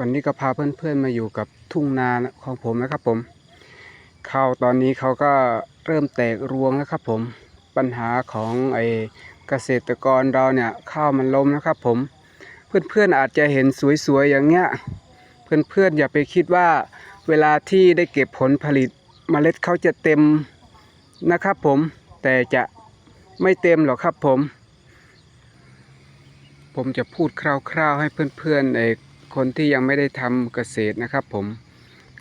วันนี้ก็พาเพื่อนๆมาอยู่กับทุ่งนาของผมนะครับผม ข้าวตอนนี้เขาก็เริ่มแตกรวงแล้วครับผม ปัญหาของไอเกษตรกรเราเนี่ยข้าวมันล้มนะครับผม เพื่อนๆอาจจะเห็นสวยๆอย่างเงี้ย เพื่อนๆอย่าไปคิดว่าเวลาที่ได้เก็บผลผลิตเมล็ดเขาจะเต็มนะครับผม แต่จะไม่เต็มหรอกครับผม ผมจะพูดคร่าวๆให้เพื่อนๆไอ้ คนที่ยังไม่ได้ทำเกษตรนะครับผม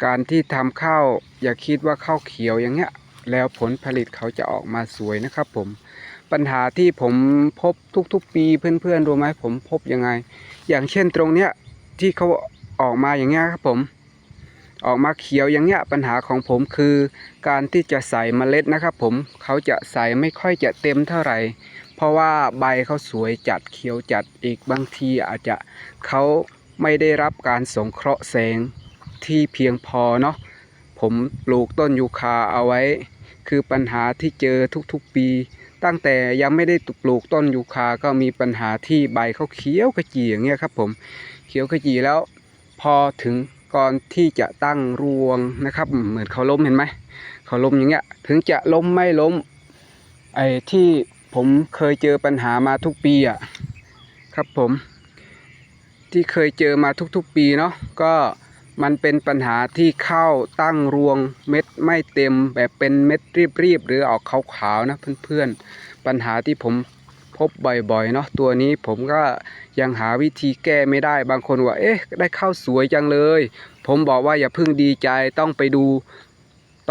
การที่ทำข้าวอย่าคิดว่าข้าวเขียวอย่างเงี้ยแล้วผลผลิตเขาจะออกมาสวยนะครับผมปัญหาที่ผมพบทุกๆ ปีเพื่อนๆรู้ไหมผมพบยังไง อย่างเช่นตรงเนี้ยที่เขาออกมาอย่างเงี้ยครับผมออกมาเขียวอย่างเงี้ยปัญหาของผมคือการที่จะใส่เมล็ดนะครับผมเขาจะใส่ไม่ค่อยจะเต็มเท่าไหร่ เพราะว่าใบเขาสวยจัดเขียวจัดอีกบางทีอาจจะเขา ไม่ได้รับการสงเคราะห์แสงที่เพียงพอเนาะผมปลูกต้นยูคาเอาไว้ คือปัญหาที่เจอทุกๆปี ตั้งแต่ยังไม่ได้ปลูกต้นยูคาก็มีปัญหาที่ใบเขาเขียวขจีอย่างเงี้ยครับผมเขียวขจีแล้ว พอถึงก่อนที่จะตั้งรวงนะครับ เหมือนเขาล้มเห็นไหมเขาล้มอย่างเงี้ยถึงจะล้มไม่ล้มไอ้ที่ผมเคยเจอปัญหามาทุกปีอะครับผม ที่เคยเจอมาทุกๆปีเนาะก็มันเป็นปัญหาที่ข้าวตั้งรวงเม็ดไม่เต็มแบบเป็นเม็ดรีบๆหรือออกขาวๆนะเพื่อนๆ ปัญหาที่ผมพบบ่อยๆเนาะตัวนี้ผมก็ยังหาวิธีแก้ไม่ได้บางคนว่าเอ๊ะได้ข้าวสวยจังเลย ผมบอกว่าอย่าเพิ่งดีใจต้องไปดู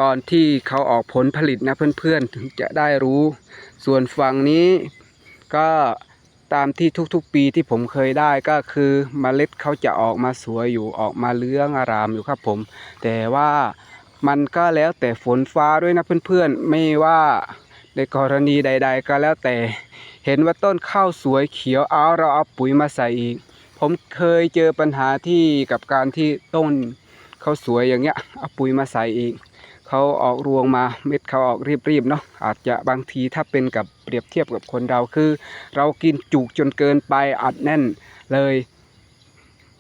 ตอนที่เขาออกผลผลิตนะเพื่อนๆถึงจะได้รู้ ส่วนฝั่งนี้ก็ ตามที่ทุกๆ ปีที่ผมเคยได้ก็คือเมล็ดเขาจะออกมาสวยอยู่ออกมาเลื้องอารามอยู่ครับผม แต่ว่ามันก็แล้วแต่ฝนฟ้าด้วยนะเพื่อนๆ ไม่ว่าในกรณีใด ๆ ก็แล้วแต่ เห็นว่าต้นข้าวสวยเขียวเอาเราเอาปุ๋ยมาใส่อีก ผมเคยเจอปัญหาที่กับการที่ต้นเขาสวยอย่างเงี้ยเอาปุ๋ยมาใส่อีก เขาออกรวงมาเม็ดเขาออกรีบๆเนาะอาจจะบางทีถ้าเป็นกับเปรียบเทียบกับคนเราคือ เรากินจุกจนเกินไปอัดแน่นเลย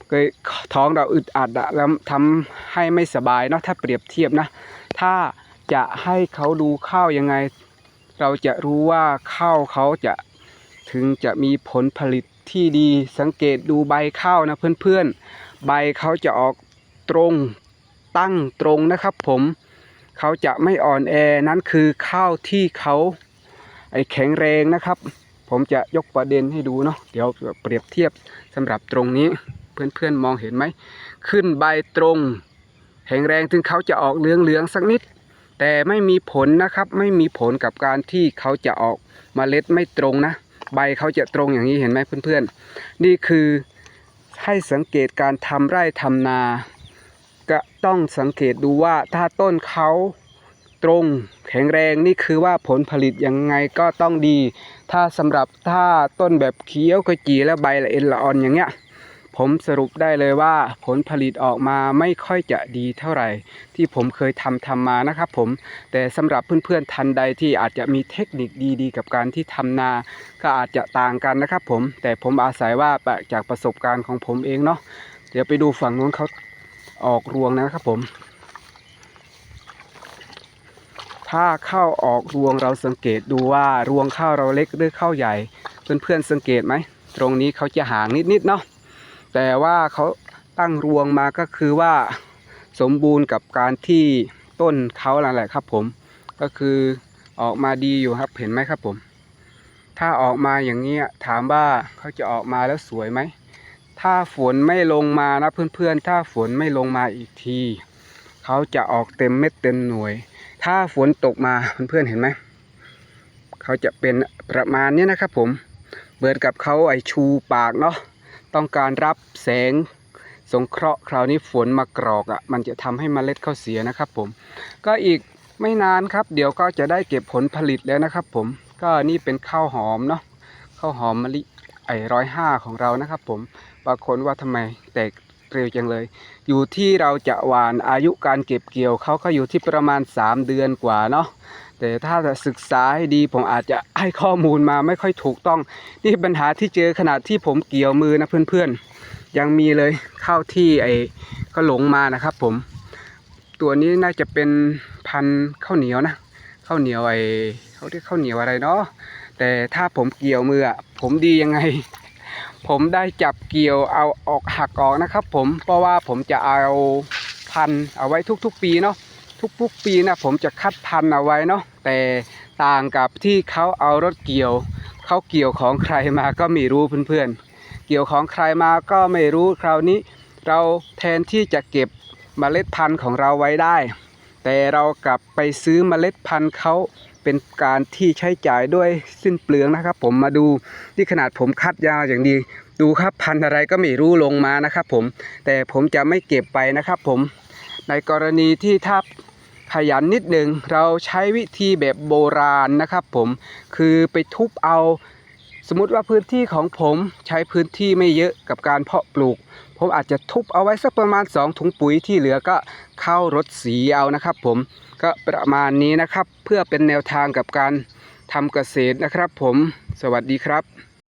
เคยท้องเราอึดอัดอะแล้วทำให้ไม่สบายเนาะถ้าเปรียบเทียบนะ ถ้าจะให้เขาดูข้าวยังไง เราจะรู้ว่าข้าวเขาจะถึงจะมีผลผลิตที่ดีสังเกตดูใบข้าวนะเพื่อนๆ ใบเขาจะออกตรงตั้งตรงนะครับผม เขาจะไม่อ่อนแอนั้นคือข้าวที่เขาไอแข็งแรงนะครับ ผมจะยกประเด็นให้ดูเนาะเดี๋ยวเปรียบเทียบสำหรับตรงนี้เพื่อนๆมองเห็นไหม ขึ้นใบตรงแข็งแรงถึงเขาจะออกเหลืองๆสักนิด แต่ไม่มีผลนะครับ ไม่มีผลกับการที่เขาจะออกเมล็ดไม่ตรงนะ ใบเขาจะตรงอย่างนี้เห็นไหมเพื่อนๆ นี่คือให้สังเกตการทำไร่ทำนา ก็ต้องสังเกตดูว่าถ้าต้นเขาตรงแข็งแรงนี่คือว่าผลผลิตยังไงก็ต้องดี ถ้าสำหรับถ้าต้นแบบเขียวกระจีแล้วใบละเอ็นละออนอย่างเงี้ยผมสรุปได้เลยว่าผลผลิตออกมาไม่ค่อยจะดีเท่าไหร่ ที่ผมเคยทำทำมานะครับผมแต่สำหรับเพื่อนๆทันใดที่อาจจะมีเทคนิคดีๆ กับการที่ทำนา ก็อาจจะต่างกันนะครับผมแต่ผมอาศัยว่าจากประสบการณ์ของผมเองเนาะเดี๋ยวไปดูฝั่งนู้นเขา ออกรวงนะครับผม ถ้าข้าวออกรวงเราสังเกตดูว่ารวงข้าวเราเล็กหรือข้าวใหญ่ เพื่อนๆสังเกตไหม ตรงนี้เขาจะห่างนิดๆเนาะ แต่ว่าเขาตั้งรวงมาก็คือว่าสมบูรณ์กับการที่ต้นเขานั่นแหละครับผม ก็คือออกมาดีอยู่ครับเห็นไหมครับผม ถ้าออกมาอย่างนี้ยถามว่าเขาจะออกมาแล้วสวยไหม ถ้าฝนไม่ลงมานะเพื่อนๆ ถ้าฝนไม่ลงมาอีกที เขาจะออกเต็มเม็ดเต็มหน่วย ถ้าฝนตกมาเพื่อนๆเห็นไหม เขาจะเป็นประมาณนี้นะครับผมเหมือนกับเขาไอชูปากเนาะต้องการรับแสงสงเคราะห์คราวนี้ฝนมากรอกอะ่ะมันจะทำให้เมล็ดเขาเสียนะครับผม ก็อีกไม่นานครับ เดี๋ยวก็จะได้เก็บผลผลิตแล้วนะครับผมก็นี่เป็นข้าวหอมเนาะข้าวหอมมะลิ ร้อยห้าของเรานะครับ ผมบางคนว่าทำไมแตกเร็วจังเลย อยู่ที่เราจะหวานอายุการเก็บเกี่ยวเขาก็อยู่ที่ประมาณ 3 เดือนกว่าเนาะแต่ถ้าจะศึกษาให้ดีผมอาจจะให้ข้อมูลมาไม่ค่อยถูกต้อง นี่ปัญหาที่เจอขณะที่ผมเกี่ยวมือนะเพื่อนๆ ยังมีเลยข้าวที่ไอ้ก็หลงมานะครับ ผม ตัวนี้น่าจะเป็นพันข้าวเหนียวนะข้าวเหนียวไอ้เขาเรียกข้าวเหนียวอะไรเนาะ แต่ถ้าผมเกี่ยวมืออะผมดียังไง ผมได้จับเกี่ยวเอาออกหักออกนะครับ ผมเพราะว่าผมจะเอาพันเอาไว้ทุกๆ ปีเนาะทุกๆปีนะผมจะคัดพันเอาไว้เนาะแต่ต่างกับที่เขาเอารถเกี่ยวเขาเกี่ยวของใครมาก็ไม่รู้เพื่อนๆ เกี่ยวของใครมาก็ไม่รู้คราวนี้ เราแทนที่จะเก็บเมล็ดพันธุ์ของเราไว้ได้ แต่เรากลับไปซื้อเมล็ดพันธุ์เขาเป็นการที่ใช้จ่ายด้วยสิ้นเปลืองนะครับ ผมมาดูที่ขนาดผมคัดยาวอย่างดี ดูครับพันธุ์อะไรก็ไม่รู้ลงมานะครับ ผมแต่ผมจะไม่เก็บไปนะครับ ผมในกรณีที่ถ้าขยันนิดหนึ่งเราใช้วิธีแบบโบราณนะครับ ผมคือไปทุบเอา สมมติว่าพื้นที่ของผมใช้พื้นที่ไม่เยอะกับการเพาะปลูก ผมอาจจะทุบเอาไว้สักประมาณ 2 ถุงปุ๋ยที่เหลือก็เข้ารถสีเอานะครับ ผมก็ประมาณนี้นะครับ เพื่อเป็นแนวทางกับการทำเกษตรนะครับ ผมสวัสดีครับ